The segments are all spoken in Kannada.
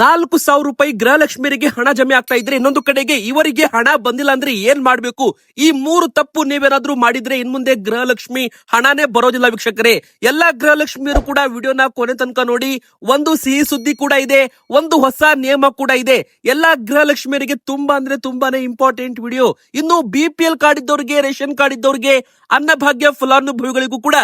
ನಾಲ್ಕು ಸಾವಿರ ರೂಪಾಯಿ ಗೃಹಲಕ್ಷ್ಮಿಯರಿಗೆ ಹಣ ಜಮೆ ಆಗ್ತಾ ಇದ್ರೆ ಇನ್ನೊಂದು ಕಡೆಗೆ ಇವರಿಗೆ ಹಣ ಬಂದಿಲ್ಲ ಅಂದ್ರೆ ಏನ್ ಮಾಡ್ಬೇಕು? ಈ ಮೂರು ತಪ್ಪು ನೀವೇನಾದ್ರೂ ಮಾಡಿದ್ರೆ ಇನ್ ಮುಂದೆ ಗೃಹಲಕ್ಷ್ಮಿ ಹಣನೇ ಬರೋದಿಲ್ಲ ವೀಕ್ಷಕರೇ. ಎಲ್ಲಾ ಗೃಹಲಕ್ಷ್ಮಿಯರು ಕೂಡ ವಿಡಿಯೋನ ಕೊನೆ ತನಕ ನೋಡಿ, ಒಂದು ಸಿಹಿ ಸುದ್ದಿ ಕೂಡ ಇದೆ, ಒಂದು ಹೊಸ ನಿಯಮ ಕೂಡ ಇದೆ. ಎಲ್ಲಾ ಗೃಹಲಕ್ಷ್ಮಿಯರಿಗೆ ತುಂಬಾ ಅಂದ್ರೆ ತುಂಬಾನೇ ಇಂಪಾರ್ಟೆಂಟ್ ವಿಡಿಯೋ. ಇನ್ನು ಬಿ ಕಾರ್ಡ್ ಇದ್ದವ್ರಿಗೆ, ರೇಷನ್ ಕಾರ್ಡ್ ಇದ್ದವ್ರಿಗೆ, ಅನ್ನಭಾಗ್ಯ ಫಲಾನುಭವಿಗಳಿಗೂ ಕೂಡ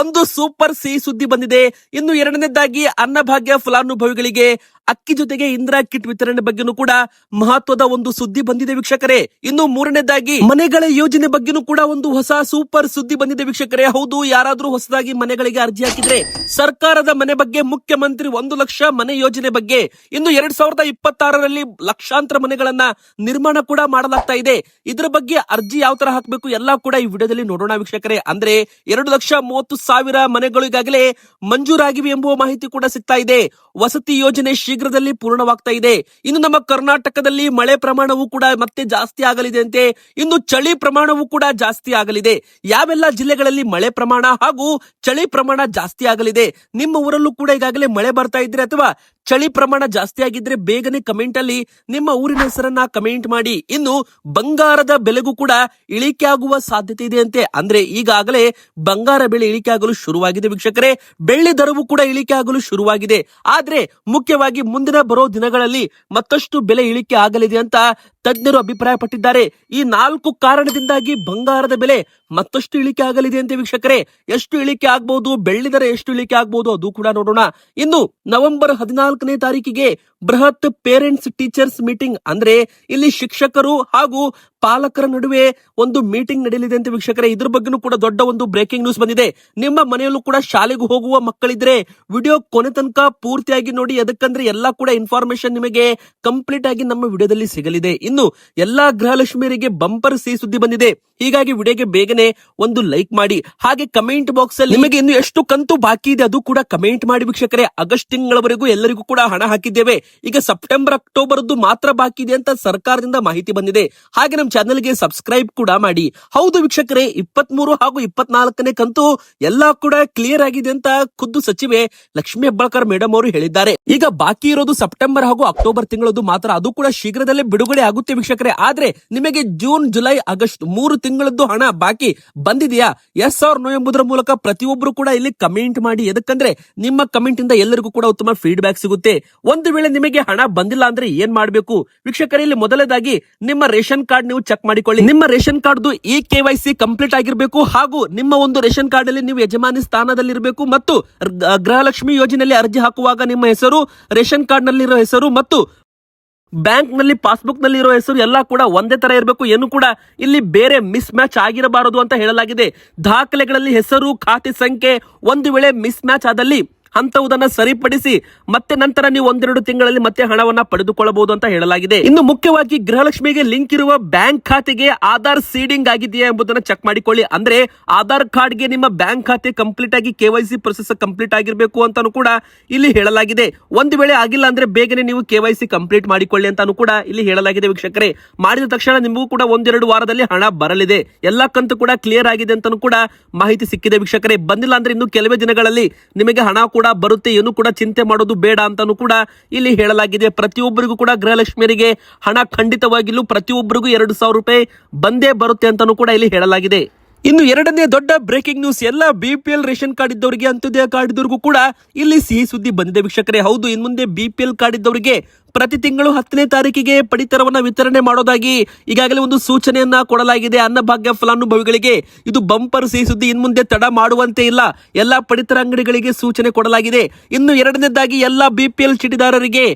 ಒಂದು ಸೂಪರ್ ಸಿಹಿ ಸುದ್ದಿ ಬಂದಿದೆ. ಇನ್ನು ಎರಡನೇದಾಗಿ ಅನ್ನಭಾಗ್ಯ ಫಲಾನುಭವಿಗಳಿಗೆ ಅಕ್ಕಿ ಜೊತೆಗೆ ಇಂದಿರಾ ಕಿಟ್ ವಿತರಣೆ ಬಗ್ಗೆನೂ ಕೂಡ ಮಹತ್ವದ ಒಂದು ಸುದ್ದಿ ಬಂದಿದೆ ವೀಕ್ಷಕರೇ. ಇನ್ನು ಮೂರನೇದಾಗಿ, ಮನೆಗಳ ಯೋಜನೆ ಬಗ್ಗೆನೂ ಕೂಡ ಒಂದು ಹೊಸ ಸೂಪರ್ ಸುದ್ದಿ ಬಂದಿದೆ ವೀಕ್ಷಕರೇ. ಹೌದು, ಯಾರಾದ್ರೂ ಹೊಸದಾಗಿ ಮನೆಗಳಿಗೆ ಅರ್ಜಿ ಹಾಕಿದ್ರೆ ಸರ್ಕಾರದ ಮನೆ ಬಗ್ಗೆ ಮುಖ್ಯಮಂತ್ರಿ ಒಂದು ಲಕ್ಷ ಮನೆ ಯೋಜನೆ ಬಗ್ಗೆ ಇನ್ನು ಎರಡ್ ಸಾವಿರದ ಇಪ್ಪತ್ತಾರರಲ್ಲಿ ಲಕ್ಷಾಂತರ ಮನೆಗಳನ್ನ ನಿರ್ಮಾಣ ಕೂಡ ಮಾಡಲಾಗ್ತಾ ಇದೆ. ಇದರ ಬಗ್ಗೆ ಅರ್ಜಿ ಯಾವ ತರ ಹಾಕಬೇಕು ಎಲ್ಲಾ ಕೂಡ ಈ ವಿಡಿಯೋದಲ್ಲಿ ನೋಡೋಣ ವೀಕ್ಷಕರೇ. ಅಂದ್ರೆ ಎರಡು ಲಕ್ಷ ಮೂವತ್ತು ಸಾವಿರ ಮನೆಗಳಿಗಾಗಲೇ ಮಂಜೂರಾಗಿವೆ ಎಂಬುವ ಮಾಹಿತಿ ಕೂಡ ಸಿಗ್ತಾ ಇದೆ. ವಸತಿ ಯೋಜನೆ ಶೀಘ್ರದಲ್ಲಿ ಪೂರ್ಣವಾಗ್ತಾ ಇದೆ. ಇನ್ನು ನಮ್ಮ ಕರ್ನಾಟಕದಲ್ಲಿ ಮಳೆ ಪ್ರಮಾಣವು ಕೂಡ ಮತ್ತೆ ಜಾಸ್ತಿ ಆಗಲಿದೆ ಅಂತೆ ಇನ್ನು ಚಳಿ ಪ್ರಮಾಣವು ಕೂಡ ಜಾಸ್ತಿ ಆಗಲಿದೆ. ಯಾವೆಲ್ಲ ಜಿಲ್ಲೆಗಳಲ್ಲಿ ಮಳೆ ಪ್ರಮಾಣ ಹಾಗೂ ಚಳಿ ಪ್ರಮಾಣ ಜಾಸ್ತಿ ಆಗಲಿದೆ. ನಿಮ್ಮ ಊರಲ್ಲೂ ಕೂಡ ಈಗಾಗಲೇ ಮಳೆ ಬರ್ತಾ ಇದ್ರೆ ಅಥವಾ ಚಳಿ ಪ್ರಮಾಣ ಜಾಸ್ತಿ ಆಗಿದ್ರೆ ಬೇಗನೆ ಕಮೆಂಟ್ ಅಲ್ಲಿ ನಿಮ್ಮ ಊರಿನ ಹೆಸರನ್ನ ಕಮೆಂಟ್ ಮಾಡಿ. ಇನ್ನು ಬಂಗಾರದ ಬೆಲೆಗೂ ಕೂಡ ಇಳಿಕೆ ಆಗುವ ಸಾಧ್ಯತೆ ಇದೆ ಅಂತೆ. ಅಂದ್ರೆ ಈಗಾಗಲೇ ಬಂಗಾರ ಬೆಲೆ ಇಳಿಕೆ ಆಗಲು ಶುರುವಾಗಿದೆ ವೀಕ್ಷಕರೇ. ಬೆಳ್ಳಿ ದರವು ಕೂಡ ಇಳಿಕೆ ಆಗಲು ಶುರುವಾಗಿದೆ. ಆದ್ರೆ ಮುಖ್ಯವಾಗಿ ಮುಂದಿನ ಬರೋ ದಿನಗಳಲ್ಲಿ ಮತ್ತಷ್ಟು ಬೆಲೆ ಇಳಿಕೆ ಆಗಲಿದೆ ಅಂತ ತಜ್ಞರು ಅಭಿಪ್ರಾಯಪಟ್ಟಿದ್ದಾರೆ. ಈ ನಾಲ್ಕು ಕಾರಣದಿಂದಾಗಿ ಬಂಗಾರದ ಬೆಲೆ ಮತ್ತಷ್ಟು ಇಳಿಕೆ ಆಗಲಿದೆ ಅಂತ ವೀಕ್ಷಕರೇ. ಎಷ್ಟು ಇಳಿಕೆ ಆಗಬಹುದು ಬೆಳ್ಳಿ ದರ ಎಷ್ಟು ಇಳಿಕೆ ಆಗಬಹುದು ಅದು ಕೂಡ ನೋಡೋಣ. ಇನ್ನು ನವೆಂಬರ್ ಹದಿನಾಲ್ಕನೇ ತಾರೀಕಿಗೆ ಬೃಹತ್ ಪೇರೆಂಟ್ಸ್ ಟೀಚರ್ಸ್ ಮೀಟಿಂಗ್ ಅಂದ್ರೆ ಇಲ್ಲಿ ಶಿಕ್ಷಕರು ಹಾಗೂ ಪಾಲಕರ ನಡುವೆ ಒಂದು ಮೀಟಿಂಗ್ ನಡೆಯಲಿದೆ ಅಂತ ವೀಕ್ಷಕರೇ, ಇದ್ರ ಬಗ್ಗೆನೂ ಕೂಡ ದೊಡ್ಡ ಒಂದು ಬ್ರೇಕಿಂಗ್ ನ್ಯೂಸ್ ಬಂದಿದೆ. ನಿಮ್ಮ ಮನೆಯಲ್ಲೂ ಕೂಡ ಶಾಲೆಗೆ ಹೋಗುವ ಮಕ್ಕಳಿದ್ರೆ ವಿಡಿಯೋ ಕೊನೆ ತನಕ ಪೂರ್ತಿಯಾಗಿ ನೋಡಿ, ಅದಕ್ಕಂದ್ರೆ ಎಲ್ಲಾ ಕೂಡ ಇನ್ಫಾರ್ಮೇಶನ್ ನಿಮಗೆ ಕಂಪ್ಲೀಟ್ ಆಗಿ ನಮ್ಮ ವಿಡಿಯೋದಲ್ಲಿ ಸಿಗಲಿದೆ. ಇನ್ನು ಎಲ್ಲಾ ಗೃಹಲಕ್ಷ್ಮಿಯರಿಗೆ ಬಂಪರ್ ಸಿ ಸುದ್ದಿ ಬಂದಿದೆ. ಹೀಗಾಗಿ ವಿಡಿಯೋಗೆ ಬೇಗನೆ ಒಂದು ಲೈಕ್ ಮಾಡಿ. ಹಾಗೆ ಕಮೆಂಟ್ ಬಾಕ್ಸ್ ಅಲ್ಲಿ ನಿಮಗೆ ಇನ್ನು ಎಷ್ಟು ಕಂತು ಬಾಕಿ ಇದೆ ಅದು ಕೂಡ ಕಮೆಂಟ್ ಮಾಡಿ ವೀಕ್ಷಕರೇ. ಆಗಸ್ಟ್ ತಿಂಗಳವರೆಗೂ ಎಲ್ಲರಿಗೂ ಕೂಡ ಹಣ ಹಾಕಿದ್ದೇವೆ. ಈಗ ಸೆಪ್ಟೆಂಬರ್ ಅಕ್ಟೋಬರ್ ಮಾತ್ರ ಬಾಕಿ ಇದೆ ಅಂತ ಸರ್ಕಾರದಿಂದ ಮಾಹಿತಿ ಬಂದಿದೆ. ಹಾಗೆ ನಮ್ಮ ಚಾನೆಲ್ಗೆ ಸಬ್ಸ್ಕ್ರೈಬ್ ಕೂಡ ಮಾಡಿ. ಹೌದು ವೀಕ್ಷಕರೇ ಇಪ್ಪತ್ತ್ ಮೂರು ಹಾಗೂ ಇಪ್ಪತ್ನಾಲ್ಕನೇ ಕಂತು ಎಲ್ಲಾ ಕೂಡ ಕ್ಲಿಯರ್ ಆಗಿದೆ ಅಂತ ಖುದ್ದು ಸಚಿವೆ ಲಕ್ಷ್ಮಿ ಹೆಬ್ಬಾಳ್ಕರ್ ಮೇಡಮ್ ಅವರು ಹೇಳಿದ್ದಾರೆ. ಈಗ ಬಾಕಿ ಇರೋದು ಸೆಪ್ಟೆಂಬರ್ ಹಾಗೂ ಅಕ್ಟೋಬರ್ ತಿಂಗಳದು ಮಾತ್ರ. ಅದು ಕೂಡ ಶೀಘ್ರದಲ್ಲೇ ಬಿಡುಗಡೆ ಆಗುತ್ತೆ ವೀಕ್ಷಕರೇ. ಆದ್ರೆ ನಿಮಗೆ ಜೂನ್, ಜುಲೈ, ಆಗಸ್ಟ್ ಮೂರು ತಿಂಗಳದ್ದು ಹಣ ಬಾಕಿ ಬಂದಿದೆಯಾ? ಎಸ್ ಆರ್ ನೋ ಎಂಬುದರ ಮೂಲಕ ಪ್ರತಿಯೊಬ್ಬರು ಕೂಡ ಇಲ್ಲಿ ಕಮೆಂಟ್ ಮಾಡಿ. ಎದಕ್ಕಂದ್ರೆ ನಿಮ್ಮ ಕಮೆಂಟ್ ಇಂದ ಎಲ್ಲರಿಗೂ ಕೂಡ ಉತ್ತಮ ಫೀಡ್ಬ್ಯಾಕ್ ಸಿಗುತ್ತೆ. ಒಂದು ವೇಳೆ ನಿಮಗೆ ಹಣ ಬಂದಿಲ್ಲ ಅಂದ್ರೆ ಏನ್ ಮಾಡಬೇಕು? ವೀಕ್ಷಕರೇ, ಇಲ್ಲಿ ಮೊದಲನೇದಾಗಿ ನಿಮ್ಮ ರೇಷನ್ ಕಾರ್ಡ್ ನೀವು ಚೆಕ್ ಮಾಡಿಕೊಳ್ಳಿ. ನಿಮ್ಮ ration card E K Y C complete ಆಗಿರಬೇಕು ಹಾಗೂ ನಿಮ್ಮ ಒಂದು ರೇಷನ್ ಕಾರ್ಡ್ ಅಲ್ಲಿ ನೀವು ಯಜಮಾನಿ ಸ್ಥಾನದಲ್ಲಿರಬೇಕು ಮತ್ತು ರ- ಗೃಹಲಕ್ಷ್ಮಿ ಯೋಜನೆಯಲ್ಲಿ ಅರ್ಜಿ ಹಾಕುವಾಗ ನಿಮ್ಮ ಹೆಸರು, ರೇಷನ್ ಕಾರ್ಡ್ ನಲ್ಲಿರೋ ಹೆಸರು ಮತ್ತು ಬ್ಯಾಂಕ್ನಲ್ಲಿ ಪಾಸ್ಬುಕ್ನಲ್ಲಿ ಇರೋ ಹೆಸರು ಎಲ್ಲ ಕೂಡ ಒಂದೇ ತರ ಇರಬೇಕು. ಏನು ಕೂಡ ಇಲ್ಲಿ ಬೇರೆ ಮಿಸ್ ಮ್ಯಾಚ್ ಆಗಿರಬಾರದು ಅಂತ ಹೇಳಲಾಗಿದೆ. ದಾಖಲೆಗಳಲ್ಲಿ ಹೆಸರು, ಖಾತೆ ಸಂಖ್ಯೆ ಒಂದು ವೇಳೆ ಮಿಸ್ ಮ್ಯಾಚ್ ಆದಲ್ಲಿ ಅಂತವುದನ್ನ ಸರಿಪಡಿಸಿ ಮತ್ತೆ ನಂತರ ನೀವು ಒಂದೆರಡು ತಿಂಗಳಲ್ಲಿ ಮತ್ತೆ ಹಣವನ್ನ ಪಡೆದುಕೊಳ್ಳಬಹುದು ಅಂತ ಹೇಳಲಾಗಿದೆ. ಇನ್ನು ಮುಖ್ಯವಾಗಿ ಗೃಹಲಕ್ಷ್ಮಿಗೆ ಲಿಂಕ್ ಇರುವ ಬ್ಯಾಂಕ್ ಖಾತೆಗೆ ಆಧಾರ್ ಸೀಡಿಂಗ್ ಆಗಿದೆಯಾ ಎಂಬುದನ್ನು ಚೆಕ್ ಮಾಡಿಕೊಳ್ಳಿ. ಅಂದ್ರೆ ಆಧಾರ್ ಕಾರ್ಡ್ಗೆ ನಿಮ್ಮ ಬ್ಯಾಂಕ್ ಖಾತೆ ಕಂಪ್ಲೀಟ್ ಆಗಿ ಕೆವೈಸಿ ಪ್ರೊಸೆಸ್ ಕಂಪ್ಲೀಟ್ ಆಗಿರಬೇಕು ಅಂತಾನು ಕೂಡ ಇಲ್ಲಿ ಹೇಳಲಾಗಿದೆ. ಒಂದು ವೇಳೆ ಆಗಿಲ್ಲ ಅಂದ್ರೆ ಬೇಗನೆ ನೀವು ಕೆವೈಸಿ ಕಂಪ್ಲೀಟ್ ಮಾಡಿಕೊಳ್ಳಿ ಅಂತಾನು ಕೂಡ ಇಲ್ಲಿ ಹೇಳಲಾಗಿದೆ ವೀಕ್ಷಕರೇ. ಮಾಡಿದ ತಕ್ಷಣ ನಿಮಗೂ ಕೂಡ ಒಂದೆರಡು ವಾರದಲ್ಲಿ ಹಣ ಬರಲಿದೆ. ಎಲ್ಲಾ ಕಂತು ಕೂಡ ಕ್ಲಿಯರ್ ಆಗಿದೆ ಅಂತಾನು ಕೂಡ ಮಾಹಿತಿ ಸಿಕ್ಕಿದೆ ವೀಕ್ಷಕರೇ. ಬಂದಿಲ್ಲ ಅಂದ್ರೆ ಇನ್ನು ಕೆಲವೇ ದಿನಗಳಲ್ಲಿ ನಿಮಗೆ ಹಣ ಕೂಡ ಬರುತ್ತೆ, ಏನು ಕೂಡ ಚಿಂತೆ ಮಾಡೋದು ಬೇಡ ಅಂತಾನು ಕೂಡ ಇಲ್ಲಿ ಹೇಳಲಾಗಿದೆ. ಪ್ರತಿಯೊಬ್ಬರಿಗೂ ಕೂಡ ಗೃಹಲಕ್ಷ್ಮಿಯರಿಗೆ ಹಣ ಖಂಡಿತವಾಗಿಲ್ಲೂ ಪ್ರತಿಯೊಬ್ಬರಿಗೂ ಎರಡು ಸಾವಿರ ರೂಪಾಯಿ ಬಂದೇ ಬರುತ್ತೆ ಅಂತಾನು ಕೂಡ ಇಲ್ಲಿ ಹೇಳಲಾಗಿದೆ. ಇನ್ನು ಎರಡನೇ ದೊಡ್ಡ ಬ್ರೇಕಿಂಗ್ ನ್ಯೂಸ್, ಎಲ್ಲ B P L ration card ಇದ್ದವರಿಗೆ, ಅಂತ್ಯೋದಯ ಕಾರ್ಡ್ ಇದ್ದವರಿಗೂ ಕೂಡ ಇಲ್ಲಿ ಸಿಹಿ ಸುದ್ದಿ ಬಂದಿದೆ ವೀಕ್ಷಕರೇ. ಹೌದು, ಇನ್ ಮುಂದೆ ಬಿ ಪಿ ಎಲ್ ಕಾರ್ಡ್ ಇದ್ದವರಿಗೆ ಪ್ರತಿ ತಿಂಗಳು ಹತ್ತನೇ ತಾರೀಕಿಗೆ ಪಡಿತರವನ್ನ ವಿತರಣೆ ಮಾಡೋದಾಗಿ ಈಗಾಗಲೇ ಒಂದು ಸೂಚನೆಯನ್ನ ಕೊಡಲಾಗಿದೆ. ಅನ್ನಭಾಗ್ಯ ಫಲಾನುಭವಿಗಳಿಗೆ ಇದು ಬಂಪರ್ ಸಿಹಿ ಸುದ್ದಿ, ಇನ್ ಮುಂದೆ ತಡ ಮಾಡುವಂತೆ ಇಲ್ಲ. ಎಲ್ಲಾ ಪಡಿತರ ಅಂಗಡಿಗಳಿಗೆ ಸೂಚನೆ ಕೊಡಲಾಗಿದೆ. ಇನ್ನು ಎರಡನೇದಾಗಿ ಎಲ್ಲಾ ಬಿ ಪಿ ಎಲ್ ಚೀಟಿದಾರರಿಗೆ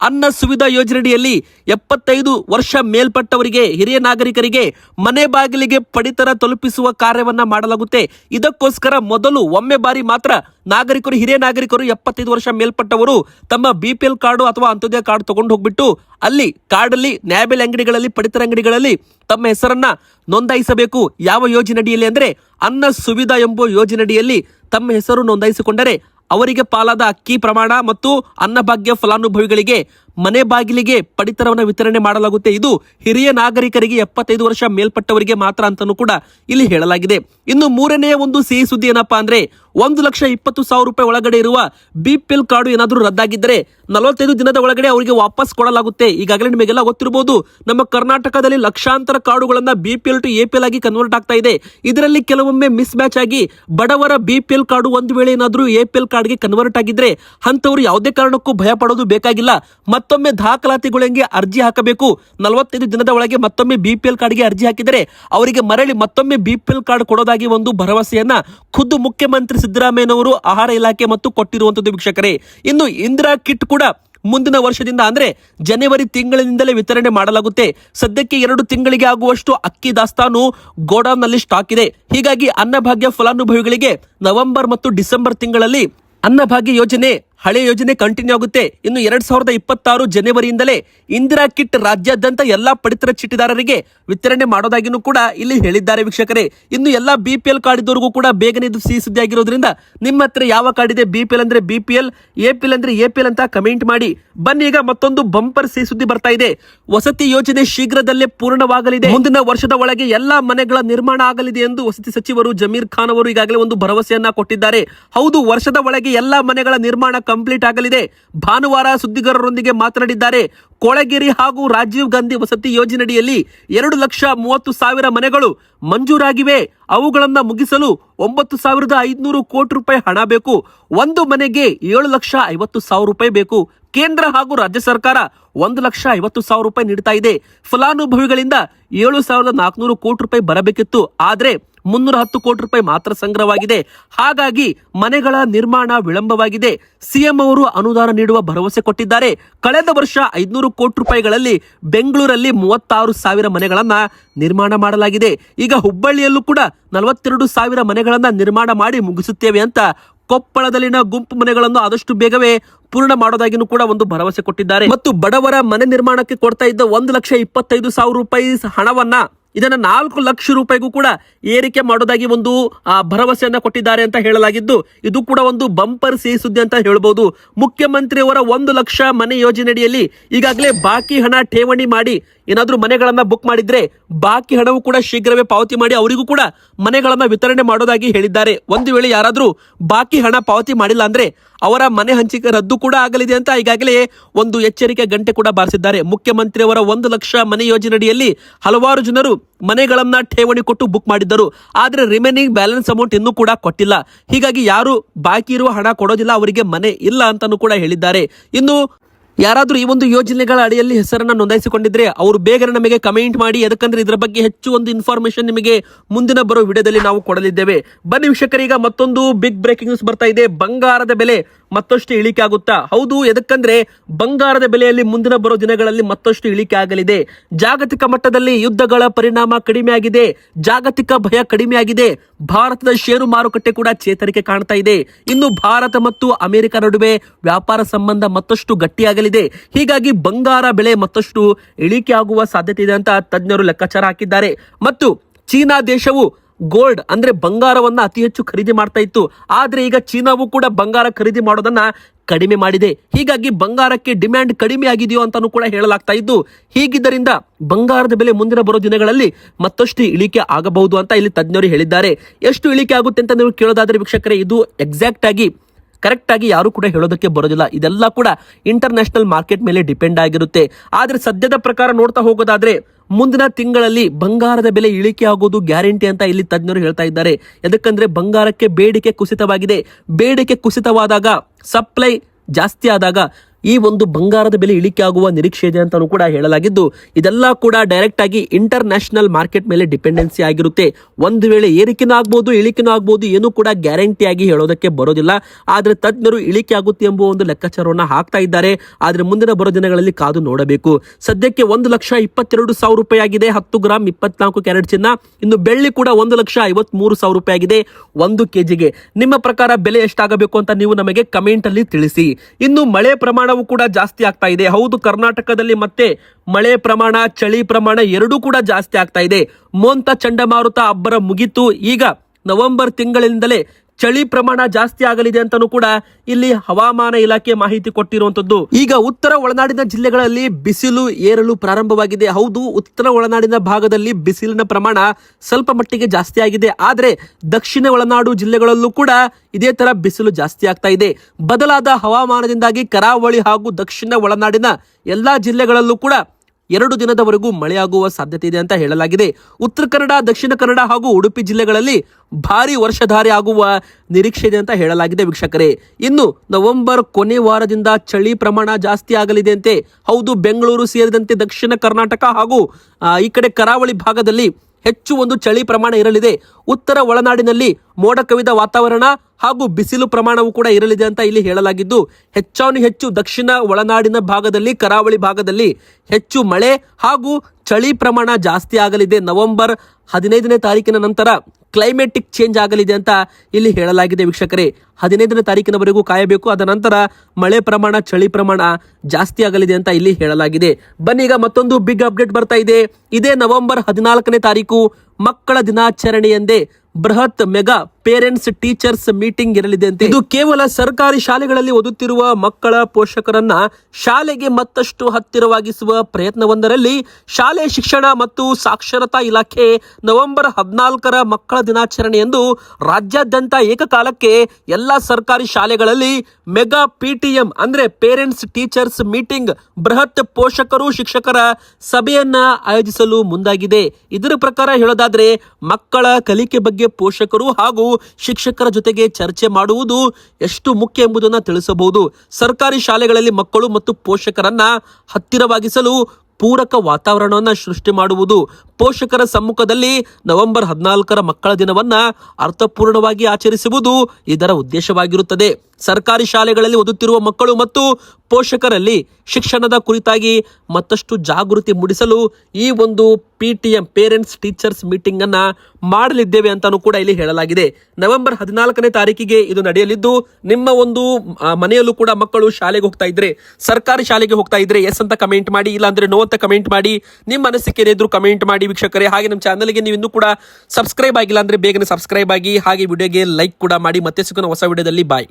ಅನ್ನ ಸುವಿಧಾ ಯೋಜನೆಯಡಿಯಲ್ಲಿ ಎಪ್ಪತ್ತೈದು ವರ್ಷ ಮೇಲ್ಪಟ್ಟವರಿಗೆ, ಹಿರಿಯ ನಾಗರಿಕರಿಗೆ ಮನೆ ಬಾಗಿಲಿಗೆ ಪಡಿತರ ತಲುಪಿಸುವ ಕಾರ್ಯವನ್ನ ಮಾಡಲಾಗುತ್ತೆ. ಇದಕ್ಕೋಸ್ಕರ ಮೊದಲು ಒಮ್ಮೆ ಬಾರಿ ಮಾತ್ರ ನಾಗರಿಕರು, ಹಿರಿಯ ನಾಗರಿಕರು ಎಪ್ಪತ್ತೈದು ವರ್ಷ ಮೇಲ್ಪಟ್ಟವರು ತಮ್ಮ ಬಿ ಪಿ ಎಲ್ ಕಾರ್ಡು ಅಥವಾ ಅಂತ್ಯೋದಯ ಕಾರ್ಡ್ ತಗೊಂಡು ಹೋಗ್ಬಿಟ್ಟು ಅಲ್ಲಿ ಕಾರ್ಡಲ್ಲಿ, ನ್ಯಾಯಬೆಲೆ ಅಂಗಡಿಗಳಲ್ಲಿ, ಪಡಿತರ ಅಂಗಡಿಗಳಲ್ಲಿ ತಮ್ಮ ಹೆಸರನ್ನ ನೋಂದಾಯಿಸಬೇಕು. ಯಾವ ಯೋಜನೆಯಡಿಯಲ್ಲಿ ಅಂದ್ರೆ ಅನ್ನ ಸುವಿಧಾ ಎಂಬ ಯೋಜನೆಯಡಿಯಲ್ಲಿ ತಮ್ಮ ಹೆಸರು ನೋಂದಾಯಿಸಿಕೊಂಡರೆ ಅವರಿಗೆ ಪಾಲಾದ ಅಕ್ಕಿ ಪ್ರಮಾಣ ಮತ್ತು ಅನ್ನಭಾಗ್ಯ ಫಲಾನುಭವಿಗಳಿಗೆ ಮನೆ ಬಾಗಿಲಿಗೆ ಪಡಿತರವನ್ನು ವಿತರಣೆ ಮಾಡಲಾಗುತ್ತೆ. ಇದು ಹಿರಿಯ ನಾಗರಿಕರಿಗೆ ಎಪ್ಪತ್ತೈದು ವರ್ಷ ಮೇಲ್ಪಟ್ಟವರಿಗೆ ಮಾತ್ರ ಅಂತಾನೂ ಕೂಡ ಇಲ್ಲಿ ಹೇಳಲಾಗಿದೆ. ಇನ್ನು ಮೂರನೆಯ ಒಂದು ಸಿಹಿ ಸುದ್ದಿ ಏನಪ್ಪಾ ಅಂದ್ರೆ, ಒಂದು ಲಕ್ಷ ಇಪ್ಪತ್ತು ಸಾವಿರ ರೂಪಾಯಿ ಒಳಗಡೆ ಇರುವ ಬಿಪಿಎಲ್ ಕಾರ್ಡು ಏನಾದರೂ ರದ್ದಾಗಿದ್ದರೆ ನಲವತ್ತೈದು ದಿನದ ಒಳಗಡೆ ಅವರಿಗೆ ವಾಪಸ್ ಕೊಡಲಾಗುತ್ತೆ. ಈಗಾಗಲೇ ನಿಮಗೆಲ್ಲ ಗೊತ್ತಿರಬಹುದು ನಮ್ಮ ಕರ್ನಾಟಕದಲ್ಲಿ ಲಕ್ಷಾಂತರ ಕಾರ್ಡುಗಳನ್ನ ಬಿಪಿಎಲ್ ಟು ಎಪಿಎಲ್ ಆಗಿ ಕನ್ವರ್ಟ್ ಆಗ್ತಾ ಇದೆ. ಇದರಲ್ಲಿ ಕೆಲವೊಮ್ಮೆ ಮಿಸ್ ಮ್ಯಾಚ್ ಆಗಿ ಬಡವರ ಬಿಪಿಎಲ್ ಕಾರ್ಡು ಒಂದು ವೇಳೆ ಏನಾದರೂ ಎಪಿಎಲ್ ಕಾರ್ಡ್ಗೆ ಕನ್ವರ್ಟ್ ಆಗಿದ್ರೆ ಅಂತವರು ಯಾವುದೇ ಕಾರಣಕ್ಕೂ ಭಯ ಪಡೋದು ಬೇಕಾಗಿಲ್ಲ. ಮತ್ತೊಮ್ಮೆ ದಾಖಲಾತಿಗಳಿಗೆ ಅರ್ಜಿ ಹಾಕಬೇಕು? ನಲವತ್ತೈದು ದಿನದ ಒಳಗೆ ಮತ್ತೊಮ್ಮೆ ಬಿಪಿಎಲ್ ಕಾರ್ಡ್ಗೆ ಅರ್ಜಿ ಹಾಕಿದರೆ ಅವರಿಗೆ ಮರಳಿ ಮತ್ತೊಮ್ಮೆ ಬಿಪಿಎಲ್ ಕಾರ್ಡ್ ಕೊಡೋದಾಗಿ ಒಂದು ಭರವಸೆಯನ್ನ ಖುದ್ದು ಮುಖ್ಯಮಂತ್ರಿ ಸಿದ್ದರಾಮಯ್ಯನವರು ಆಹಾರ ಇಲಾಖೆ ಮತ್ತು ಕೊಟ್ಟಿರುವಂತದ್ದು ವೀಕ್ಷಕರೇ. ಇನ್ನು ಇಂದಿರಾ ಕಿಟ್ ಕೂಡ ಮುಂದಿನ ವರ್ಷದಿಂದ ಅಂದ್ರೆ ಜನವರಿ ತಿಂಗಳಿನಿಂದಲೇ ವಿತರಣೆ ಮಾಡಲಾಗುತ್ತೆ. ಸದ್ಯಕ್ಕೆ ಎರಡು ತಿಂಗಳಿಗೆ ಆಗುವಷ್ಟು ಅಕ್ಕಿ ದಾಸ್ತಾನು ಗೋಡೌನ್ನಲ್ಲಿ ಸ್ಟಾಕ್ ಇದೆ. ಹೀಗಾಗಿ ಅನ್ನಭಾಗ್ಯ ಫಲಾನುಭವಿಗಳಿಗೆ ನವೆಂಬರ್ ಮತ್ತು ಡಿಸೆಂಬರ್ ತಿಂಗಳಲ್ಲಿ ಅನ್ನಭಾಗ್ಯ ಯೋಜನೆ ಹಳೆ ಯೋಜನೆ ಕಂಟಿನ್ಯೂ ಆಗುತ್ತೆ. ಇನ್ನು ಎರಡ್ ಸಾವಿರದ ಇಪ್ಪತ್ತಾರು ಜನವರಿಯಿಂದಲೇ ಇಂದಿರಾ ಕಿಟ್ ರಾಜ್ಯಾದ್ಯಂತ ಎಲ್ಲಾ ಪಡಿತರ ಚೀಟಿದಾರರಿಗೆ ವಿತರಣೆ ಮಾಡೋದಾಗಿನೂ ಕೂಡ ಇಲ್ಲಿ ಹೇಳಿದ್ದಾರೆ ವೀಕ್ಷಕರೇ. ಇನ್ನು ಎಲ್ಲಾ ಬಿಪಿಎಲ್ ಕಾರ್ಡ್ ಇದ್ದವರಿಗೂ ಕೂಡ ಬೇಗನೆ ಇದು ಸಿಹಿ ಸುದ್ದಿ ಆಗಿರೋದ್ರಿಂದ ನಿಮ್ಮ ಹತ್ರ ಯಾವ ಕಾರ್ಡ್ ಇದೆ ಬಿಪಿಎಲ್ ಅಂದ್ರೆ ಬಿಪಿಎಲ್ ಎಪಿಎಲ್ ಅಂದ್ರೆ ಎಪಿಎಲ್ ಅಂತ ಕಮೆಂಟ್ ಮಾಡಿ. ಬನ್ನಿ ಈಗ ಮತ್ತೊಂದು ಬಂಪರ್ ಸಿಹಿ ಸುದ್ದಿ ಬರ್ತಾ ಇದೆ. ವಸತಿ ಯೋಜನೆ ಶೀಘ್ರದಲ್ಲೇ ಪೂರ್ಣವಾಗಲಿದೆ. ಮುಂದಿನ ವರ್ಷದ ಒಳಗೆ ಎಲ್ಲಾ ಮನೆಗಳ ನಿರ್ಮಾಣ ಆಗಲಿದೆ ಎಂದು ವಸತಿ ಸಚಿವರು ಜಮೀರ್ ಖಾನ್ ಅವರು ಈಗಾಗಲೇ ಒಂದು ಭರವಸೆಯನ್ನ ಕೊಟ್ಟಿದ್ದಾರೆ. ಹೌದು, ವರ್ಷದ ಒಳಗೆ ಎಲ್ಲಾ ಮನೆಗಳ ನಿರ್ಮಾಣ ಕಂಪ್ಲೀಟ್ ಆಗಲಿದೆ. ಭಾನುವಾರ ಸುದ್ದಿಗಾರರೊಂದಿಗೆ ಮಾತನಾಡಿದ್ದಾರೆ. ಕೊಳಗೇರಿ ಹಾಗೂ ರಾಜೀವ್ ಗಾಂಧಿ ವಸತಿ ಯೋಜನೆಯಡಿಯಲ್ಲಿ ಎರಡು ಲಕ್ಷ ಮೂವತ್ತು ಸಾವಿರ ಮನೆಗಳು ಮಂಜೂರಾಗಿವೆ. ಅವುಗಳನ್ನು ಮುಗಿಸಲು ಒಂಬತ್ತು ಸಾವಿರದ ಐದುನೂರು ಕೋಟಿ ರೂಪಾಯಿ ಹಣ ಬೇಕು. ಒಂದು ಮನೆಗೆ ಏಳು ಲಕ್ಷ ಐವತ್ತು ಸಾವಿರ ರೂಪಾಯಿ ಬೇಕು. ಕೇಂದ್ರ ಹಾಗೂ ರಾಜ್ಯ ಸರ್ಕಾರ ಒಂದು ಲಕ್ಷ ಐವತ್ತು ಸಾವಿರ ರೂಪಾಯಿ ನೀಡ್ತಾ ಇದೆ. ಫಲಾನುಭವಿಗಳಿಂದ ಏಳು ಸಾವಿರದ ನಾಲ್ಕುನೂರು ಕೋಟಿ ರೂಪಾಯಿ ಬರಬೇಕಿತ್ತು. ಆದ್ರೆ ಮುನ್ನೂರ ಹತ್ತು ಕೋಟಿ ರೂಪಾಯಿ ಮಾತ್ರ ಸಂಗ್ರಹವಾಗಿದೆ. ಹಾಗಾಗಿ ಮನೆಗಳ ನಿರ್ಮಾಣ ವಿಳಂಬವಾಗಿದೆ. ಸಿಎಂ ಅವರು ಅನುದಾನ ನೀಡುವ ಭರವಸೆ ಕೊಟ್ಟಿದ್ದಾರೆ. ಕಳೆದ ವರ್ಷ ಐದುನೂರು ಕೋಟಿ ರೂಪಾಯಿಗಳಲ್ಲಿ ಬೆಂಗಳೂರಲ್ಲಿ ಮೂವತ್ತಾರು ಸಾವಿರ ಮನೆಗಳನ್ನ ನಿರ್ಮಾಣ ಮಾಡಲಾಗಿದೆ. ಈಗ ಹುಬ್ಬಳ್ಳಿಯಲ್ಲೂ ಕೂಡ ನಲವತ್ತೆರಡು ಸಾವಿರ ಮನೆಗಳನ್ನ ನಿರ್ಮಾಣ ಮಾಡಿ ಮುಗಿಸುತ್ತೇವೆ ಅಂತ ಕೊಪ್ಪಳದಲ್ಲಿನ ಗುಂಪು ಮನೆಗಳನ್ನು ಆದಷ್ಟು ಬೇಗವೇ ಪೂರ್ಣ ಮಾಡೋದಾಗಿನೂ ಕೂಡ ಒಂದು ಭರವಸೆ ಕೊಟ್ಟಿದ್ದಾರೆ. ಮತ್ತು ಬಡವರ ಮನೆ ನಿರ್ಮಾಣಕ್ಕೆ ಕೊಡ್ತಾ ಇದ್ದ ಒಂದು ಲಕ್ಷ ಇಪ್ಪತ್ತೈದು ಸಾವಿರ ರೂಪಾಯಿ ಹಣವನ್ನ ಇದನ್ನ ನಾಲ್ಕು ಲಕ್ಷ ರೂಪಾಯಿಗೂ ಕೂಡ ಏರಿಕೆ ಮಾಡೋದಾಗಿ ಒಂದು ಭರವಸೆಯನ್ನು ಕೊಟ್ಟಿದ್ದಾರೆ ಅಂತ ಹೇಳಲಾಗಿದ್ದು, ಇದು ಕೂಡ ಒಂದು ಬಂಪರ್ ಸಿಹಿ ಸುದ್ದಿ ಅಂತ ಹೇಳ್ಬೋದು. ಮುಖ್ಯಮಂತ್ರಿಯವರ ಒಂದು ಲಕ್ಷ ಮನೆ ಯೋಜನೆಯಡಿಯಲ್ಲಿ ಈಗಾಗಲೇ ಬಾಕಿ ಹಣ ಠೇವಣಿ ಮಾಡಿ, ಏನಾದರೂ ಮನೆಗಳನ್ನ ಬುಕ್ ಮಾಡಿದ್ರೆ ಬಾಕಿ ಹಣವು ಕೂಡ ಶೀಘ್ರವೇ ಪಾವತಿ ಮಾಡಿ ಅವರಿಗೂ ಕೂಡ ಮನೆಗಳನ್ನ ವಿತರಣೆ ಮಾಡೋದಾಗಿ ಹೇಳಿದ್ದಾರೆ. ಒಂದು ವೇಳೆ ಯಾರಾದರೂ ಬಾಕಿ ಹಣ ಪಾವತಿ ಮಾಡಿಲ್ಲ ಅಂದ್ರೆ ಅವರ ಮನೆ ಹಂಚಿಕೆ ರದ್ದು ಕೂಡ ಆಗಲಿದೆ ಅಂತ ಈಗಾಗಲೇ ಒಂದು ಎಚ್ಚರಿಕೆ ಗಂಟೆ ಕೂಡ ಬಾರಿಸಿದ್ದಾರೆ. ಮುಖ್ಯಮಂತ್ರಿಯವರ ಒಂದು ಲಕ್ಷ ಮನೆ ಯೋಜನೆಯಡಿಯಲ್ಲಿ ಹಲವಾರು ಜನರು ಮನೆಗಳನ್ನ ಠೇವಣಿ ಕೊಟ್ಟು ಬುಕ್ ಮಾಡಿದ್ದರು. ಆದರೆ ರಿಮೈನಿಂಗ್ ಬ್ಯಾಲೆನ್ಸ್ ಅಮೌಂಟ್ ಇನ್ನೂ ಕೂಡ ಕೊಟ್ಟಿಲ್ಲ. ಹೀಗಾಗಿ ಯಾರು ಬಾಕಿ ಇರುವ ಹಣ ಕೊಡೋದಿಲ್ಲ, ಅವರಿಗೆ ಮನೆ ಇಲ್ಲ ಅಂತಾನೂ ಕೂಡ ಹೇಳಿದ್ದಾರೆ. ಇನ್ನು ಯಾರಾದ್ರೂ ಈ ಒಂದು ಯೋಜನೆಗಳ ಅಡಿಯಲ್ಲಿ ಹೆಸರನ್ನ ನೋಂದಾಯಿಸಿಕೊಂಡಿದ್ರೆ ಅವರು ಬೇಗನೆ ನಮಗೆ ಕಮೆಂಟ್ ಮಾಡಿ ಯಾಕಂದ್ರೆ ಇದರ ಬಗ್ಗೆ ಹೆಚ್ಚು ಒಂದು ಇನ್ಫಾರ್ಮೇಶನ್ ನಿಮಗೆ ಮುಂದಿನ ಬರೋ ವಿಡಿಯೋದಲ್ಲಿ ನಾವು ಕೊಡಲಿದ್ದೇವೆ. ಬನ್ನಿ ವೀಕ್ಷಕರೀಗ ಮತ್ತೊಂದು ಬಿಗ್ ಬ್ರೇಕಿಂಗ್ ನ್ಯೂಸ್ ಬರ್ತಾ ಇದೆ. ಬಂಗಾರದ ಬೆಲೆ ಮತ್ತಷ್ಟು ಇಳಿಕೆ ಆಗುತ್ತಾ? ಹೌದು, ಎದಕ್ಕಂದ್ರೆ ಬಂಗಾರದ ಬೆಲೆಯಲ್ಲಿ ಮುಂದಿನ ಬರೋ ದಿನಗಳಲ್ಲಿ ಮತ್ತಷ್ಟು ಇಳಿಕೆ ಆಗಲಿದೆ. ಜಾಗತಿಕ ಮಟ್ಟದಲ್ಲಿ ಯುದ್ಧಗಳ ಪರಿಣಾಮ ಕಡಿಮೆ ಆಗಿದೆ ಜಾಗತಿಕ ಭಯ ಕಡಿಮೆ ಆಗಿದೆ ಭಾರತದ ಷೇರು ಮಾರುಕಟ್ಟೆ ಕೂಡ ಚೇತರಿಕೆ ಕಾಣ್ತಾ ಇದೆ. ಇನ್ನು ಭಾರತ ಮತ್ತು ಅಮೆರಿಕ ನಡುವೆ ವ್ಯಾಪಾರ ಸಂಬಂಧ ಮತ್ತಷ್ಟು ಗಟ್ಟಿಯಾಗಲಿದೆ. ಹೀಗಾಗಿ ಬಂಗಾರ ಬೆಲೆ ಮತ್ತಷ್ಟು ಇಳಿಕೆ ಆಗುವ ಸಾಧ್ಯತೆ ಇದೆ ಅಂತ ತಜ್ಞರು ಲೆಕ್ಕಾಚಾರ ಹಾಕಿದ್ದಾರೆ. ಮತ್ತು ಚೀನಾ ದೇಶವು ಗೋಲ್ಡ್ ಅಂದ್ರೆ ಬಂಗಾರವನ್ನ ಅತಿ ಹೆಚ್ಚು ಖರೀದಿ ಮಾಡ್ತಾ ಇತ್ತು. ಆದ್ರೆ ಈಗ ಚೀನಾವು ಕೂಡ ಬಂಗಾರ ಖರೀದಿ ಮಾಡೋದನ್ನ ಕಡಿಮೆ ಮಾಡಿದೆ. ಹೀಗಾಗಿ ಬಂಗಾರಕ್ಕೆ ಡಿಮ್ಯಾಂಡ್ ಕಡಿಮೆ ಆಗಿದೆಯೋ ಅಂತಾನೂ ಕೂಡ ಹೇಳಲಾಗ್ತಾ ಇದ್ದು, ಹೀಗಿದ್ದರಿಂದ ಬಂಗಾರದ ಬೆಲೆ ಮುಂದಿನ ಬರೋ ದಿನಗಳಲ್ಲಿ ಮತ್ತಷ್ಟು ಇಳಿಕೆ ಆಗಬಹುದು ಅಂತ ಇಲ್ಲಿ ತಜ್ಞರು ಹೇಳಿದ್ದಾರೆ. ಎಷ್ಟು ಇಳಿಕೆ ಆಗುತ್ತೆ ಅಂತ ನೀವು ಕೇಳೋದಾದ್ರೆ ವೀಕ್ಷಕರೇ, ಇದು ಎಕ್ಸಾಕ್ಟ್ ಆಗಿ ಕರೆಕ್ಟ್ ಆಗಿ ಯಾರು ಕೂಡ ಹೇಳೋದಕ್ಕೆ ಬರೋದಿಲ್ಲ. ಇದೆಲ್ಲ ಕೂಡ ಇಂಟರ್ನ್ಯಾಷನಲ್ ಮಾರ್ಕೆಟ್ ಮೇಲೆ ಡಿಪೆಂಡ್ ಆಗಿರುತ್ತೆ. ಆದ್ರೆ ಸದ್ಯದ ಪ್ರಕಾರ ನೋಡ್ತಾ ಹೋಗೋದಾದ್ರೆ ಮುಂದಿನ ತಿಂಗಳಲ್ಲಿ ಬಂಗಾರದ ಬೆಲೆ ಇಳಿಕೆ ಆಗೋದು ಗ್ಯಾರಂಟಿ ಅಂತ ಇಲ್ಲಿ ತಜ್ಞರು ಹೇಳ್ತಾ ಇದ್ದಾರೆ. ಯಾಕಂದ್ರೆ ಬಂಗಾರಕ್ಕೆ ಬೇಡಿಕೆ ಕುಸಿತವಾಗಿದೆ. ಬೇಡಿಕೆ ಕುಸಿತವಾದಾಗ ಸಪ್ಲೈ ಜಾಸ್ತಿ ಆದಾಗ ಈ ಒಂದು ಬಂಗಾರದ ಬೆಲೆ ಇಳಿಕೆ ಆಗುವ ನಿರೀಕ್ಷೆ ಇದೆ ಅಂತಾನೂ ಕೂಡ ಹೇಳಲಾಗಿದ್ದು, ಇದೆಲ್ಲ ಕೂಡ ಡೈರೆಕ್ಟ್ ಆಗಿ ಇಂಟರ್ ಮಾರ್ಕೆಟ್ ಮೇಲೆ ಡಿಪೆಂಡೆನ್ಸಿ ಆಗಿರುತ್ತೆ. ಒಂದು ವೇಳೆ ಏರಿಕೆನೂ ಆಗ್ಬೋದು, ಇಳಿಕೆನೂ ಆಗ್ಬೋದು, ಏನು ಕೂಡ ಗ್ಯಾರಂಟಿ ಆಗಿ ಹೇಳೋದಕ್ಕೆ ಬರೋದಿಲ್ಲ. ಆದರೆ ತಜ್ಞರು ಇಳಿಕೆ ಆಗುತ್ತೆ ಎಂಬ ಒಂದು ಲೆಕ್ಕಾಚಾರವನ್ನು ಹಾಕ್ತಾ ಇದ್ದಾರೆ. ಆದರೆ ಮುಂದಿನ ಬರೋ ದಿನಗಳಲ್ಲಿ ಕಾದು ನೋಡಬೇಕು. ಸದ್ಯಕ್ಕೆ ಒಂದು ಲಕ್ಷ ಇಪ್ಪತ್ತೆರಡು ಸಾವಿರ ರೂಪಾಯಿ ಆಗಿದೆ. ಹತ್ತು ಗ್ರಾಮ್ ಇಪ್ಪತ್ನಾಲ್ಕು ಕ್ಯಾರೆಟ್ ಚಿನ್ನ. ಇನ್ನು ಬೆಳ್ಳಿ ಕೂಡ ಒಂದು ಲಕ್ಷ ಐವತ್ಮೂರು ಸಾವಿರ ರೂಪಾಯಿ ಆಗಿದೆ ಒಂದು ಕೆಜಿಗೆ. ನಿಮ್ಮ ಪ್ರಕಾರ ಬೆಲೆ ಎಷ್ಟಾಗಬೇಕು ಅಂತ ನೀವು ನಮಗೆ ಕಮೆಂಟ್ ಅಲ್ಲಿ ತಿಳಿಸಿ. ಇನ್ನು ಮಳೆ ಪ್ರಮಾಣವು ಕೂಡ ಜಾಸ್ತಿ ಆಗ್ತಾ ಇದೆ. ಹೌದು, ಕರ್ನಾಟಕದಲ್ಲಿ ಮತ್ತೆ ಮಳೆ ಪ್ರಮಾಣ, ಚಳಿ ಪ್ರಮಾಣ ಎರಡೂ ಕೂಡ ಜಾಸ್ತಿ ಆಗ್ತಾ ಇದೆ. ಮೋಂತ ಚಂಡಮಾರುತ ಅಬ್ಬರ ಮುಗಿತು. ಈಗ ನವೆಂಬರ್ ತಿಂಗಳಿಂದಲೇ ಚಳಿ ಪ್ರಮಾಣ ಜಾಸ್ತಿ ಆಗಲಿದೆ ಅಂತಾನೂ ಕೂಡ ಇಲ್ಲಿ ಹವಾಮಾನ ಇಲಾಖೆ ಮಾಹಿತಿ ಕೊಟ್ಟಿರುವಂತದ್ದು ಈಗ ಉತ್ತರ ಒಳನಾಡಿನ ಜಿಲ್ಲೆಗಳಲ್ಲಿ ಬಿಸಿಲು, ಏರಲು ಪ್ರಾರಂಭವಾಗಿದೆ. ಹೌದು, ಉತ್ತರ ಒಳನಾಡಿನ ಭಾಗದಲ್ಲಿ ಬಿಸಿಲಿನ ಪ್ರಮಾಣ ಸ್ವಲ್ಪ ಮಟ್ಟಿಗೆ ಜಾಸ್ತಿ ಆಗಿದೆ. ಆದ್ರೆ ದಕ್ಷಿಣ ಒಳನಾಡು ಜಿಲ್ಲೆಗಳಲ್ಲೂ ಕೂಡ ಇದೇ ತರ ಬಿಸಿಲು ಜಾಸ್ತಿ ಆಗ್ತಾ ಇದೆ. ಬದಲಾದ ಹವಾಮಾನದಿಂದಾಗಿ ಕರಾವಳಿ ಹಾಗೂ ದಕ್ಷಿಣ ಒಳನಾಡಿನ ಎಲ್ಲಾ ಜಿಲ್ಲೆಗಳಲ್ಲೂ ಕೂಡ ಎರಡು ದಿನದವರೆಗೂ ಮಳೆಯಾಗುವ ಸಾಧ್ಯತೆ ಇದೆ ಅಂತ ಹೇಳಲಾಗಿದೆ. ಉತ್ತರ ಕನ್ನಡ, ದಕ್ಷಿಣ ಕನ್ನಡ ಹಾಗೂ ಉಡುಪಿ ಜಿಲ್ಲೆಗಳಲ್ಲಿ ಭಾರಿ ವರ್ಷಧಾರೆ ಆಗುವ ನಿರೀಕ್ಷೆ ಇದೆ ಅಂತ ಹೇಳಲಾಗಿದೆ ವೀಕ್ಷಕರೇ. ಇನ್ನು ನವೆಂಬರ್ ಕೊನೆ ವಾರದಿಂದ ಚಳಿ ಪ್ರಮಾಣ ಜಾಸ್ತಿ ಆಗಲಿದೆ ಅಂತೆ. ಹೌದು, ಬೆಂಗಳೂರು ಸೇರಿದಂತೆ ದಕ್ಷಿಣ ಕರ್ನಾಟಕ ಹಾಗೂ ಈ ಕಡೆ ಕರಾವಳಿ ಭಾಗದಲ್ಲಿ ಹೆಚ್ಚು ಒಂದು ಚಳಿ ಪ್ರಮಾಣ ಇರಲಿದೆ. ಉತ್ತರ ಒಳನಾಡಿನಲ್ಲಿ ಮೋಡ ಕವಿದ ವಾತಾವರಣ ಹಾಗೂ ಬಿಸಿಲು ಪ್ರಮಾಣವು ಕೂಡ ಇರಲಿದೆ ಅಂತ ಇಲ್ಲಿ ಹೇಳಲಾಗಿದ್ದು, ಹೆಚ್ಚಾನು ಹೆಚ್ಚು ದಕ್ಷಿಣ ಒಳನಾಡಿನ ಭಾಗದಲ್ಲಿ, ಕರಾವಳಿ ಭಾಗದಲ್ಲಿ ಹೆಚ್ಚು ಮಳೆ ಹಾಗೂ ಚಳಿ ಪ್ರಮಾಣ ಜಾಸ್ತಿ ಆಗಲಿದೆ. ನವೆಂಬರ್ ಹದಿನೈದನೇ ತಾರೀಕಿನ ನಂತರ ಕ್ಲೈಮೆಟಿಕ್ ಚೇಂಜ್ ಆಗಲಿದೆ ಅಂತ ಇಲ್ಲಿ ಹೇಳಲಾಗಿದೆ ವೀಕ್ಷಕರೇ. ಹದಿನೈದನೇ ತಾರೀಕಿನವರೆಗೂ ಕಾಯಬೇಕು. ಅದ ನಂತರ ಮಳೆ ಪ್ರಮಾಣ, ಚಳಿ ಪ್ರಮಾಣ ಜಾಸ್ತಿ ಆಗಲಿದೆ ಅಂತ ಇಲ್ಲಿ ಹೇಳಲಾಗಿದೆ. ಬನ್ನಿ, ಈಗ ಮತ್ತೊಂದು ಬಿಗ್ ಅಪ್ಡೇಟ್ ಬರ್ತಾ ಇದೆ. ಇದೇ ನವೆಂಬರ್ ಹದಿನಾಲ್ಕನೇ ತಾರೀಕು ಮಕ್ಕಳ ದಿನಾಚರಣೆ ಎಂದೇ ಬೃಹತ್ ಮೆಗಾ ಪೇರೆಂಟ್ಸ್ ಟೀಚರ್ಸ್ ಮೀಟಿಂಗ್ ಇರಲಿದೆ ಅಂತ. ಇದು ಕೇವಲ ಸರ್ಕಾರಿ ಶಾಲೆಗಳಲ್ಲಿ ಓದುತ್ತಿರುವ ಮಕ್ಕಳ ಪೋಷಕರನ್ನ ಶಾಲೆಗೆ ಮತ್ತಷ್ಟು ಹತ್ತಿರವಾಗಿಸುವ ಪ್ರಯತ್ನವೊಂದರಲ್ಲಿ ಶಾಲೆ ಶಿಕ್ಷಣ ಮತ್ತು ಸಾಕ್ಷರತಾ ಇಲಾಖೆ ನವೆಂಬರ್ ಹದಿನಾಲ್ಕರ ಮಕ್ಕಳ ದಿನಾಚರಣೆ ಎಂದು ರಾಜ್ಯಾದ್ಯಂತ ಏಕಕಾಲಕ್ಕೆ ಎಲ್ಲಾ ಸರ್ಕಾರಿ ಶಾಲೆಗಳಲ್ಲಿ ಮೆಗಾ ಪಿಟಿಎಂ ಅಂದ್ರೆ ಪೇರೆಂಟ್ಸ್ ಟೀಚರ್ಸ್ ಮೀಟಿಂಗ್ ಬೃಹತ್ ಪೋಷಕರು ಶಿಕ್ಷಕರ ಸಭೆಯನ್ನ ಆಯೋಜಿಸಲು ಮುಂದಾಗಿದೆ. ಇದರ ಪ್ರಕಾರ ಹೇಳೋದಾದ್ರೆ ಮಕ್ಕಳ ಕಲಿಕೆ ಬಗ್ಗೆ ಪೋಷಕರು ಹಾಗೂ ಶಿಕ್ಷಕರ ಜೊತೆಗೆ ಚರ್ಚೆ ಮಾಡುವುದು ಎಷ್ಟು ಮುಖ್ಯ ಎಂಬುದನ್ನು ತಿಳಿಸಬಹುದು. ಸರ್ಕಾರಿ ಶಾಲೆಗಳಲ್ಲಿ ಮಕ್ಕಳು ಮತ್ತು ಪೋಷಕರನ್ನ ಹತ್ತಿರವಾಗಿಸಲು ಪೂರಕ ವಾತಾವರಣವನ್ನು ಸೃಷ್ಟಿ ಮಾಡುವುದು ಪೋಷಕರ ಸಮ್ಮುಖದಲ್ಲಿ ನವೆಂಬರ್ ಹದಿನಾಲ್ಕರ ಮಕ್ಕಳ ದಿನವನ್ನ ಅರ್ಥಪೂರ್ಣವಾಗಿ ಆಚರಿಸುವುದು ಇದರ ಉದ್ದೇಶವಾಗಿರುತ್ತದೆ. ಸರ್ಕಾರಿ ಶಾಲೆಗಳಲ್ಲಿ ಓದುತ್ತಿರುವ ಮಕ್ಕಳು ಮತ್ತು ಪೋಷಕರಲ್ಲಿ ಶಿಕ್ಷಣದ ಕುರಿತಾಗಿ ಮತ್ತಷ್ಟು ಜಾಗೃತಿ ಮೂಡಿಸಲು ಈ ಒಂದು P T M parents teachers meeting ಅನ್ನ ಮಾಡಲಿದ್ದೇವೆ ಅಂತಾನೂ ಕೂಡ ಇಲ್ಲಿ ಹೇಳಲಾಗಿದೆ. ನವೆಂಬರ್ ಹದಿನಾಲ್ಕನೇ ತಾರೀಕಿಗೆ ಇದು ನಡೆಯಲಿದ್ದು, ನಿಮ್ಮ ಒಂದು ಮನೆಯಲ್ಲೂ ಕೂಡ ಮಕ್ಕಳು ಶಾಲೆಗೆ ಹೋಗ್ತಾ ಇದ್ರೆ, ಸರ್ಕಾರಿ ಶಾಲೆಗೆ ಹೋಗ್ತಾ ಇದ್ರೆ ಎಸ್ ಅಂತ ಕಮೆಂಟ್ ಮಾಡಿ, ಇಲ್ಲಾಂದ್ರೆ ನೋ ಅಂತ ಕಮೆಂಟ್ ಮಾಡಿ, ನಿಮ್ಮ ಅನಿಸಿಕೆ ಏನಿದ್ರು ಕಮೆಂಟ್ ಮಾಡಿ ವೀಕ್ಷಕರೇ. ಹಾಗೆ ನಮ್ಮ ಚಾನಲ್ಗೆ ನೀವು ಇನ್ನೂ ಕೂಡ ಸಬ್ಸ್ಕ್ರೈಬ್ ಆಗಿಲ್ಲ ಅಂದ್ರೆ ಬೇಗನೆ ಸಬ್ಸ್ಕ್ರೈಬ್ ಆಗಿ, ಹಾಗೆ ವಿಡಿಯೋಗೆ ಲೈಕ್ ಕೂಡ ಮಾಡಿ. ಮತ್ತೆ ಸಿಗೋಣ ಹೊಸ ವಿಡಿಯೋದಲ್ಲಿ ಬಾಯ್